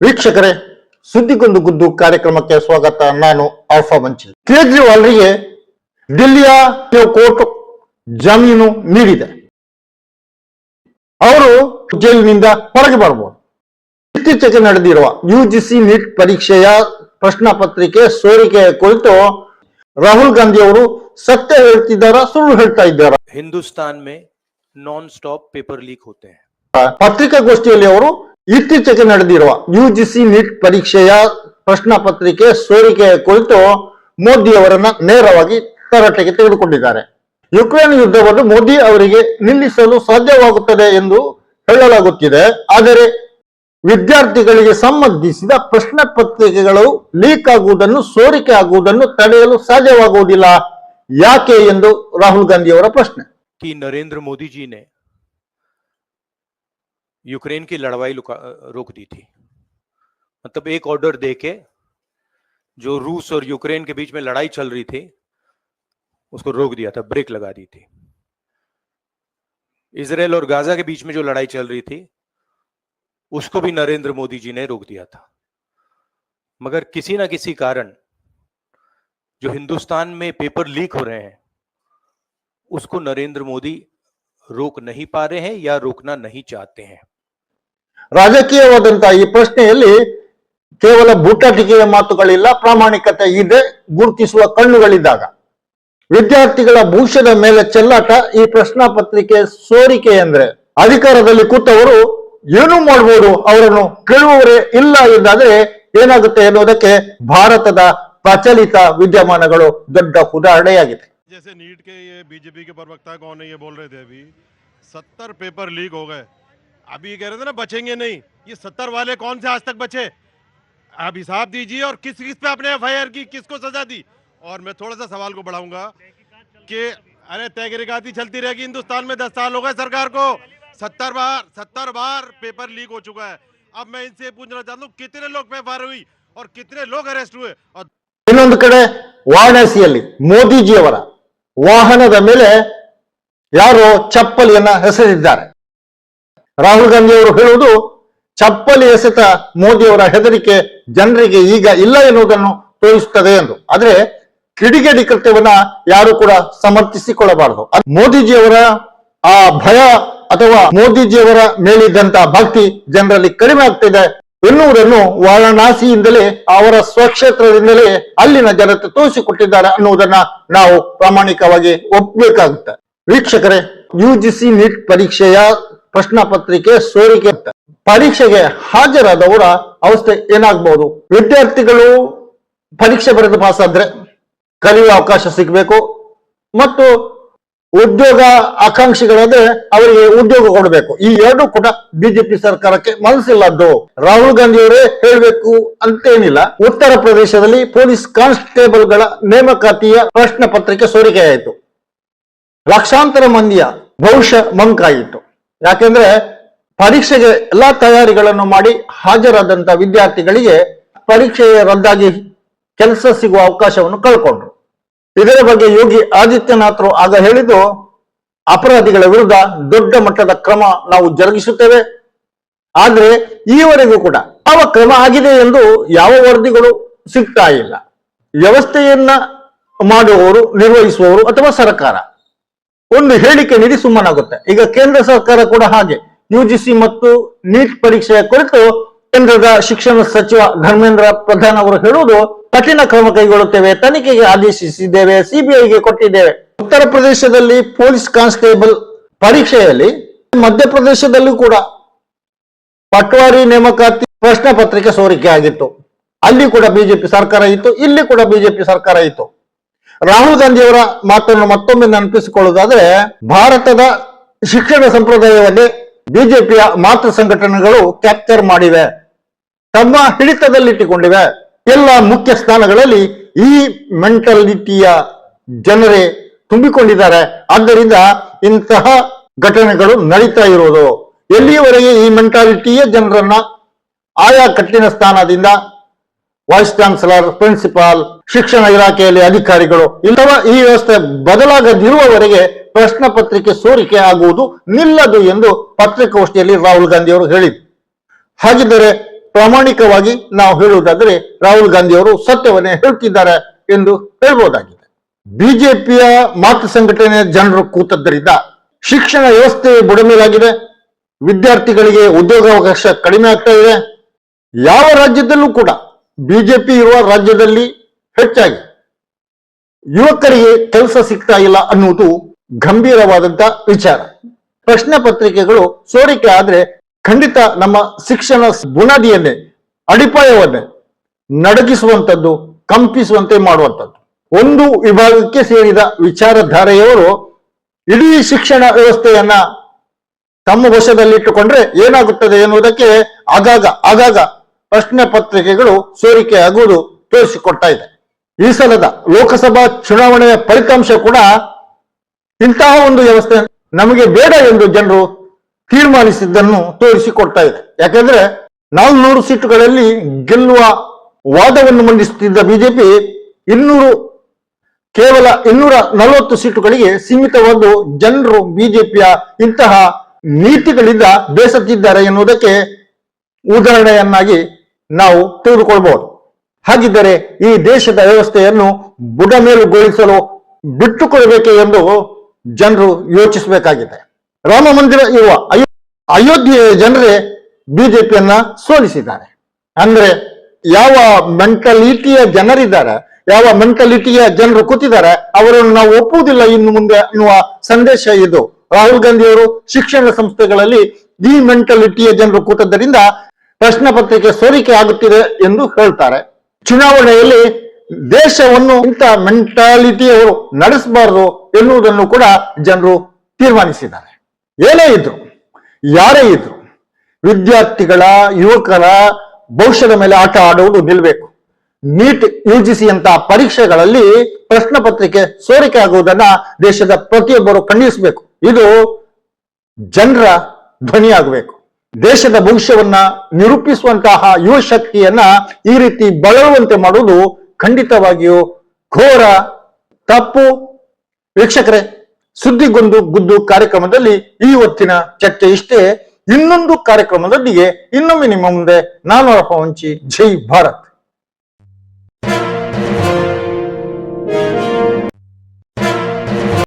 ವೀಕ್ಷಕರೇ ಸುದ್ದಿಗೊಂದು ಗುದ್ದು ಕಾರ್ಯಕ್ರಮಕ್ಕೆ ಸ್ವಾಗತ. ನಾನು ಆಲ್ಫಾ ಮಂಚಿ ಕೇಜ್ರಿವಾಲ್ರಿಗೆ ದಿಲ್ಲಿಯ ಕೋರ್ಟ್ ಜಾಮೀನು ನೀಡಿದೆ. ಅವರು ಜೈಲಿನಿಂದ ಹೊರಗೆ ಬರಬಹುದು. ಇತ್ತೀಚೆಗೆ ನಡೆದಿರುವ ಯುಜಿಸಿ ನೀಟ್ ಪರೀಕ್ಷೆಯ ಪ್ರಶ್ನಾ ಪತ್ರಿಕೆ ಸೋರಿಕೆ ಕುರಿತು ರಾಹುಲ್ ಗಾಂಧಿ ಅವರು ಸತ್ಯ ಹೇಳ್ತಿದ್ದಾರ ಸುಳ್ಳು ಹೇಳ್ತಾ ಇದ್ದಾರ? ಹಿಂದೂಸ್ತಾನ್ ಮೇ ನಾನ್ ಸ್ಟಾಪ್ ಪೇಪರ್ ಲೀಕ್ ಹೋತೆ ಪತ್ರಿಕಾಗೋಷ್ಠಿಯಲ್ಲಿ ಅವರು ಇತ್ತೀಚೆಗೆ ನಡೆದಿರುವ ಯುಜಿಸಿ ನೀಟ್ ಪರೀಕ್ಷೆಯ ಪ್ರಶ್ನೆ ಪತ್ರಿಕೆ ಸೋರಿಕೆಯ ಕುರಿತು ಮೋದಿ ಅವರನ್ನ ನೇರವಾಗಿ ತರಾಟೆಗೆ ತೆಗೆದುಕೊಂಡಿದ್ದಾರೆ. ಯುಕ್ರೇನ್ ಯುದ್ಧವನ್ನು ಮೋದಿ ಅವರಿಗೆ ನಿಲ್ಲಿಸಲು ಸಾಧ್ಯವಾಗುತ್ತದೆ ಎಂದು ಹೇಳಲಾಗುತ್ತಿದೆ. ಆದರೆ ವಿದ್ಯಾರ್ಥಿಗಳಿಗೆ ಸಂಬಂಧಿಸಿದ ಪ್ರಶ್ನೆ ಪತ್ರಿಕೆಗಳು ಲೀಕ್ ಆಗುವುದನ್ನು, ಸೋರಿಕೆ ಆಗುವುದನ್ನು ತಡೆಯಲು ಸಾಧ್ಯವಾಗುವುದಿಲ್ಲ. ಯಾಕೆ ಎಂದು ರಾಹುಲ್ ಗಾಂಧಿ ಅವರ ಪ್ರಶ್ನೆ. ನರೇಂದ್ರ ಮೋದಿಜಿ यूक्रेन की लड़वाई रोक दी थी। मतलब एक ऑर्डर दे के जो रूस और यूक्रेन के बीच में लड़ाई चल रही थी, उसको रोक दिया था, ब्रेक लगा दी थी। इसराइल और गाजा के बीच में जो लड़ाई चल रही थी, उसको भी नरेंद्र मोदी जी ने रोक दिया था। मगर किसी ना किसी कारण जो हिंदुस्तान में पेपर लीक हो रहे हैं, उसको नरेंद्र मोदी ರೋಕ್ ನಹಿ ಪಾರೆ ಹೇ ಯಾ ರೋಕ್ನಾ ನಹಿ ಚಾತೆ ಹೇ ರಾಜಕೀಯವಾದಂತಹ ಈ ಪ್ರಶ್ನೆಯಲ್ಲಿ ಕೇವಲ ಬೂಟಾಟಿಕೆಯ ಮಾತುಗಳಿಲ್ಲ, ಪ್ರಾಮಾಣಿಕತೆ ಇದೆ, ಗುರುತಿಸುವ ಕಣ್ಣುಗಳಿದ್ದಾಗ. ವಿದ್ಯಾರ್ಥಿಗಳ ಭವಿಷ್ಯದ ಮೇಲೆ ಚೆಲ್ಲಾಟ, ಈ ಪ್ರಶ್ನಾ ಪತ್ರಿಕೆ ಸೋರಿಕೆ ಅಂದ್ರೆ ಅಧಿಕಾರದಲ್ಲಿ ಕೂತವರು ಏನು ಮಾಡಬಹುದು ಅವರನ್ನು ಕೇಳುವವರೇ ಇಲ್ಲ ಎಂದಾದ್ರೆ ಏನಾಗುತ್ತೆ ಎನ್ನುವುದಕ್ಕೆ ಭಾರತದ ಪ್ರಚಲಿತ ವಿದ್ಯಮಾನಗಳು ದೊಡ್ಡ ಉದಾಹರಣೆಯಾಗಿದೆ. जैसे नीट के ये बीजेपी के प्रवक्ता कौन है ये बोल रहे थे अभी सत्तर पेपर लीक हो गए अभी ये कह रहे थे ना बचेंगे नहीं ये सत्तर वाले कौन से आज तक बचे आप हिसाब दीजिए और किस किस पे आपने एफ की किसको सजा दी और मैं थोड़ा सा सवाल को बढ़ाऊंगा कि अरे तहरीकाती चलती रहेगी हिंदुस्तान में दस साल हो गए सरकार को सत्तर बार सत्तर बार पेपर लीक हो चुका है अब मैं इनसे पूछना चाहता हूँ कितने लोग पे एफ हुई और कितने लोग अरेस्ट हुए और ಇನ್ನೊಂದು ಕಡೆ ವಾರಣಾಸಿಯಲ್ಲಿ ಮೋದಿಜಿಯವರ ವಾಹನದ ಮೇಲೆ ಯಾರೋ ಚಪ್ಪಲಿಯನ್ನ ಎಸೆದಿದ್ದಾರೆ. ರಾಹುಲ್ ಗಾಂಧಿ ಅವರು ಹೇಳುವುದು, ಚಪ್ಪಲಿ ಎಸೆತ ಮೋದಿಯವರ ಹೆದರಿಕೆ ಜನರಿಗೆ ಈಗ ಇಲ್ಲ ಎನ್ನುವುದನ್ನು ತೋರಿಸುತ್ತದೆ ಎಂದು. ಆದ್ರೆ ಕಿಡಿಗೇಡಿ ಕೃತ್ಯವನ್ನ ಯಾರು ಕೂಡ ಸಮರ್ಥಿಸಿಕೊಳ್ಳಬಾರದು. ಮೋದಿಜಿಯವರ ಆ ಭಯ ಅಥವಾ ಮೋದಿಜಿಯವರ ಮೇಲಿದ್ದಂತ ಭಕ್ತಿ ಜನರಲ್ಲಿ ಕಡಿಮೆ ಆಗ್ತಿದೆ. ಎನ್ನುವುದನ್ನು ವಾರಣಾಸಿಯಿಂದಲೇ, ಅವರ ಸ್ವಕ್ಷೇತ್ರದಿಂದಲೇ ಅಲ್ಲಿನ ಜನತೆ ತೋರಿಸಿಕೊಟ್ಟಿದ್ದಾರೆ ಅನ್ನುವುದನ್ನ ನಾವು ಪ್ರಾಮಾಣಿಕವಾಗಿ ಒಪ್ಪಬೇಕಾಗುತ್ತೆ ವೀಕ್ಷಕರೇ ಯು ಜಿ ಸಿ ನೀಟ್ ಪರೀಕ್ಷೆಯ ಪ್ರಶ್ನ ಪತ್ರಿಕೆ ಸೋರಿಕೆ. ಪರೀಕ್ಷೆಗೆ ಹಾಜರಾದವರ ಅವಸ್ಥೆ ಏನಾಗಬಹುದು? ವಿದ್ಯಾರ್ಥಿಗಳು ಪರೀಕ್ಷೆ ಬರೆದು ಪಾಸ್ ಆದ್ರೆ ಕಲಿಯುವ ಅವಕಾಶ ಸಿಗಬೇಕು. ಮತ್ತು ಉದ್ಯೋಗ ಆಕಾಂಕ್ಷಿಗಳಾದ್ರೆ ಅವರಿಗೆ ಉದ್ಯೋಗ ಕೊಡಬೇಕು. ಈ ಎರಡು ಕೂಡ ಬಿಜೆಪಿ ಸರ್ಕಾರಕ್ಕೆ ಮನಸ್ಸಿಲ್ಲದ್ದು. ರಾಹುಲ್ ಗಾಂಧಿ ಅವರೇ ಹೇಳಬೇಕು ಅಂತೇನಿಲ್ಲ. ಉತ್ತರ ಪ್ರದೇಶದಲ್ಲಿ ಪೊಲೀಸ್ ಕಾನ್ಸ್ಟೇಬಲ್ಗಳ ನೇಮಕಾತಿಯ ಪ್ರಶ್ನೆ ಪತ್ರಿಕೆ ಸೋರಿಕೆಯಾಯಿತು ಲಕ್ಷಾಂತರ ಮಂದಿಯ ಭವಿಷ್ಯ ಮಂಕಾಯಿತು. ಯಾಕೆಂದ್ರೆ ಪರೀಕ್ಷೆಗೆ ಎಲ್ಲಾ ತಯಾರಿಗಳನ್ನು ಮಾಡಿ ಹಾಜರಾದಂತ ವಿದ್ಯಾರ್ಥಿಗಳಿಗೆ ಪರೀಕ್ಷೆ ರದ್ದಾಗಿ ಕೆಲಸ ಸಿಗುವ ಅವಕಾಶವನ್ನು ಕಳ್ಕೊಂಡ್ರು. ಇದರ ಬಗ್ಗೆ ಯೋಗಿ ಆದಿತ್ಯನಾಥರು ಆಗ ಹೇಳಿದ್ದು, ಅಪರಾಧಿಗಳ ವಿರುದ್ಧ ದೊಡ್ಡ ಮಟ್ಟದ ಕ್ರಮ ನಾವು ಜರುಗಿಸುತ್ತೇವೆ. ಆದ್ರೆ ಈವರೆಗೂ ಕೂಡ ಯಾವ ಕ್ರಮ ಆಗಿದೆ ಎಂದು ಯಾವ ವರದಿಗಳು ಸಿಗ್ತಾ ಇಲ್ಲ. ವ್ಯವಸ್ಥೆಯನ್ನ ಮಾಡುವವರು, ನಿರ್ವಹಿಸುವವರು ಅಥವಾ ಸರ್ಕಾರ. ಒಂದು ಹೇಳಿಕೆ ನೀಡಿ ಸುಮ್ಮನಾಗುತ್ತೆ. ಈಗ ಕೇಂದ್ರ ಸರ್ಕಾರ ಕೂಡ ಹಾಗೆ. ಯುಜಿಸಿ ಮತ್ತು ನೀಟ್ ಪರೀಕ್ಷೆಯ ಕುರಿತು ಕೇಂದ್ರದ ಶಿಕ್ಷಣ ಸಚಿವ ಧರ್ಮೇಂದ್ರ ಪ್ರಧಾನ್ ಅವರು ಹೇಳುವುದು, ಕಠಿಣ ಕ್ರಮ ಕೈಗೊಳ್ಳುತ್ತೇವೆ, ತನಿಖೆಗೆ ಆದೇಶಿಸಿದ್ದೇವೆ, ಸಿಬಿಐಗೆ ಕೊಟ್ಟಿದ್ದೇವೆ. ಉತ್ತರ ಪ್ರದೇಶದಲ್ಲಿ ಪೊಲೀಸ್ ಕಾನ್ಸ್ಟೇಬಲ್ ಪರೀಕ್ಷೆಯಲ್ಲಿ, ಮಧ್ಯಪ್ರದೇಶದಲ್ಲೂ ಕೂಡ ಪಟ್ವಾರಿ ನೇಮಕಾತಿ ಪ್ರಶ್ನೆ ಪತ್ರಿಕೆ ಸೋರಿಕೆ ಆಗಿತ್ತು. ಅಲ್ಲಿ ಕೂಡ ಬಿಜೆಪಿ ಸರ್ಕಾರ ಇತ್ತು, ಇಲ್ಲಿ ಕೂಡ ಬಿಜೆಪಿ ಸರ್ಕಾರ ಇತ್ತು. ರಾಹುಲ್ ಗಾಂಧಿಯವರ ಮಾತನ್ನು ಮತ್ತೊಮ್ಮೆ ನೆನಪಿಸಿಕೊಳ್ಳುವುದಾದ್ರೆ, ಭಾರತದ ಶಿಕ್ಷಣ ಸಂಪ್ರದಾಯವನ್ನೇ ಬಿಜೆಪಿಯ ಮಾತೃ ಸಂಘಟನೆಗಳು ಕ್ಯಾಪ್ಚರ್ ಮಾಡಿವೆ. ತಮ್ಮ ಹಿಡಿತದಲ್ಲಿಟ್ಟುಕೊಂಡಿವೆ. ಎಲ್ಲ ಮುಖ್ಯ ಸ್ಥಾನಗಳಲ್ಲಿ ಈ ಮೆಂಟಾಲಿಟಿಯ ಜನರೇ ತುಂಬಿಕೊಂಡಿದ್ದಾರೆ. ಆದ್ದರಿಂದ ಇಂತಹ ಘಟನೆಗಳು ನಡೀತಾ ಇರುವುದು ಎಲ್ಲಿಯವರೆಗೆ ಈ ಮೆಂಟಾಲಿಟಿಯ ಜನರನ್ನ ಆಯಾ ಕಟ್ಟಿನ ಸ್ಥಾನದಿಂದ ವೈಸ್ ಚಾನ್ಸಲರ್ ಪ್ರಿನ್ಸಿಪಾಲ್ ಶಿಕ್ಷಣ ಇಲಾಖೆಯಲ್ಲಿ ಅಧಿಕಾರಿಗಳು ಇಲ್ಲವ ಈ ವ್ಯವಸ್ಥೆ ಬದಲಾಗದಿರುವವರೆಗೆ ಪ್ರಶ್ನ ಪತ್ರಿಕೆ ಸೋರಿಕೆ ಆಗುವುದು ನಿಲ್ಲದು ಎಂದು ಪತ್ರಿಕಾಗೋಷ್ಠಿಯಲ್ಲಿ ರಾಹುಲ್ ಗಾಂಧಿ ಅವರು ಹೇಳಿದರು. ಹಾಗಿದ್ದರೆ ಪ್ರಾಮಾಣಿಕವಾಗಿ ನಾವು ಹೇಳುವುದಾದರೆ ರಾಹುಲ್ ಗಾಂಧಿ ಅವರು ಸತ್ಯವನ್ನೇ ಹೇಳ್ತಿದ್ದಾರೆ ಎಂದು ಹೇಳ್ಬೋದಾಗಿದೆ. ಬಿಜೆಪಿಯ ಮಾತೃ ಸಂಘಟನೆಯ ಜನರು ಕೂತದ್ದರಿಂದ ಶಿಕ್ಷಣ ವ್ಯವಸ್ಥೆ ಬುಡಮೇಲಾಗಿದೆ. ವಿದ್ಯಾರ್ಥಿಗಳಿಗೆ ಉದ್ಯೋಗಾವಕಾಶ ಕಡಿಮೆ ಆಗ್ತಾ ಇದೆ. ಯಾವ ರಾಜ್ಯದಲ್ಲೂ ಕೂಡ ಬಿಜೆಪಿ ಇರುವ ರಾಜ್ಯದಲ್ಲಿ ಹೆಚ್ಚಾಗಿ ಯುವಕರಿಗೆ ಕೆಲಸ ಸಿಗ್ತಾ ಇಲ್ಲ ಅನ್ನುವುದು ಗಂಭೀರವಾದಂತ ವಿಚಾರ. ಪ್ರಶ್ನೆ ಪತ್ರಿಕೆಗಳು ಸೋರಿಕೆ ಆದ್ರೆ ಖಂಡಿತ ನಮ್ಮ ಶಿಕ್ಷಣ ಬುನಾದಿಯನ್ನೇ, ಅಡಿಪಾಯವನ್ನೇ ನಡಗಿಸುವಂತದ್ದು ಕಂಪಿಸುವಂತೆ ಮಾಡುವಂತದ್ದು ಒಂದು ವಿಭಾಗಕ್ಕೆ ಸೇರಿದ ವಿಚಾರಧಾರೆಯವರು ಇಡೀ ಶಿಕ್ಷಣ ವ್ಯವಸ್ಥೆಯನ್ನ ತಮ್ಮ ವಶದಲ್ಲಿ ಇಟ್ಟುಕೊಂಡ್ರೆ ಏನಾಗುತ್ತದೆ ಎನ್ನುವುದಕ್ಕೆ ಆಗಾಗ ಆಗಾಗ ಪ್ರಶ್ನೆ ಪತ್ರಿಕೆಗಳು ಸೋರಿಕೆಯಾಗುವುದು ತೋರಿಸಿಕೊಡ್ತಾ ಇದೆ. ಈ ಸಲದ ಲೋಕಸಭಾ ಚುನಾವಣೆಯ ಫಲಿತಾಂಶ ಕೂಡ ಇಂತಹ ಒಂದು ವ್ಯವಸ್ಥೆ ನಮಗೆ ಬೇಡ ಎಂದು ಜನರು ತೀರ್ಮಾನಿಸಿದ್ದನ್ನು ತೋರಿಸಿಕೊಡ್ತಾ ಇದೆ. ಯಾಕಂದ್ರೆ ನಾಲ್ನೂರು ಸೀಟುಗಳಲ್ಲಿ ಗೆಲ್ಲುವ ವಾದವನ್ನು ಮಂಡಿಸುತ್ತಿದ್ದ ಬಿಜೆಪಿ ಇನ್ನೂರು, ಕೇವಲ ಇನ್ನೂರ ನಲವತ್ತು ಸೀಟುಗಳಿಗೆ ಸೀಮಿತವಾದ್ದು ಜನರು ಬಿಜೆಪಿಯ ಇಂತಹ ನೀತಿಗಳಿಂದ ಬೇಸತ್ತಿದ್ದಾರೆ ಎನ್ನುವುದಕ್ಕೆ ಉದಾಹರಣೆಯನ್ನಾಗಿ ನಾವು ತೆಗೆದುಕೊಳ್ಬಹುದು. ಹಾಗಿದ್ದರೆ ಈ ದೇಶದ ವ್ಯವಸ್ಥೆಯನ್ನು ಬುಡಮೇಲುಗೊಳಿಸಲು ಬಿಟ್ಟುಕೊಡಬೇಕೆ ಎಂದು ಜನರು ಯೋಚಿಸಬೇಕಾಗಿದೆ. ರಾಮ ಮಂದಿರ ಇರುವ ಅಯೋ- ಅಯೋಧ್ಯೆಯ ಜನರೇ ಬಿಜೆಪಿಯನ್ನ ಸೋಲಿಸಿದ್ದಾರೆ. ಅಂದ್ರೆ ಯಾವ ಮೆಂಟಲಿಟಿಯ ಜನರಿದ್ದಾರೆ, ಯಾವ ಮೆಂಟಲಿಟಿಯ ಜನರು ಕೂತಿದ್ದಾರೆ, ಅವರನ್ನು ನಾವು ಒಪ್ಪುವುದಿಲ್ಲ. ಇನ್ನು ಮುಂದೆ ಅನ್ನುವ ಸಂದೇಶ ಇದು. ರಾಹುಲ್ ಗಾಂಧಿ ಅವರು ಶಿಕ್ಷಣ ಸಂಸ್ಥೆಗಳಲ್ಲಿ ಈ ಮೆಂಟಲಿಟಿಯ ಜನರು ಕೂತದ್ದರಿಂದ ಪ್ರಶ್ನೆ ಪತ್ರಿಕೆ ಸೋರಿಕೆ ಆಗುತ್ತಿದೆ ಎಂದು ಹೇಳ್ತಾರೆ. ಚುನಾವಣೆಯಲ್ಲಿ ದೇಶವನ್ನು ಇಂಥ ಮೆಂಟಾಲಿಟಿಯವರು ನಡೆಸಬಾರದು ಎನ್ನುವುದನ್ನು ಕೂಡ ಜನರು ತೀರ್ಮಾನಿಸಿದ್ದಾರೆ. ಏನೇ ಇದ್ರು, ಯಾರೇ ಇದ್ರು, ವಿದ್ಯಾರ್ಥಿಗಳ, ಯುವಕರ ಭವಿಷ್ಯದ ಮೇಲೆ ಆಟ ಆಡುವುದು ನಿಲ್ಲಬೇಕು ನೀಟ್ ಯುಜಿಸಿ ಅಂತ ಪರೀಕ್ಷೆಗಳಲ್ಲಿ ಪ್ರಶ್ನೆ ಪತ್ರಿಕೆ ಸೋರಿಕೆ ಆಗುವುದನ್ನ ದೇಶದ ಪ್ರತಿಯೊಬ್ಬರು ಖಂಡಿಸಬೇಕು. ಇದು ಜನರ ಧ್ವನಿಯಾಗಬೇಕು ದೇಶದ ಭವಿಷ್ಯವನ್ನ ನಿರೂಪಿಸುವಂತಹ ಯುವ ಶಕ್ತಿಯನ್ನ ಈ ರೀತಿ ಬಳಲುವಂತೆ ಮಾಡುವುದು ಖಂಡಿತವಾಗಿಯೂ ಘೋರ ತಪ್ಪು. ವೀಕ್ಷಕರೇ ಸುದ್ದಿಗೊಂದು ಗುದ್ದು ಕಾರ್ಯಕ್ರಮದಲ್ಲಿ ಈ ಹೊತ್ತಿನ ಚರ್ಚೆ ಇಷ್ಟೇ. ಇನ್ನೊಂದು ಕಾರ್ಯಕ್ರಮದೊಂದಿಗೆ ಇನ್ನೊಮ್ಮೆ ನಿಮ್ಮ ಮುಂದೆ ನಾನು ಹಂಚಿ ಜೈ ಭಾರತ್.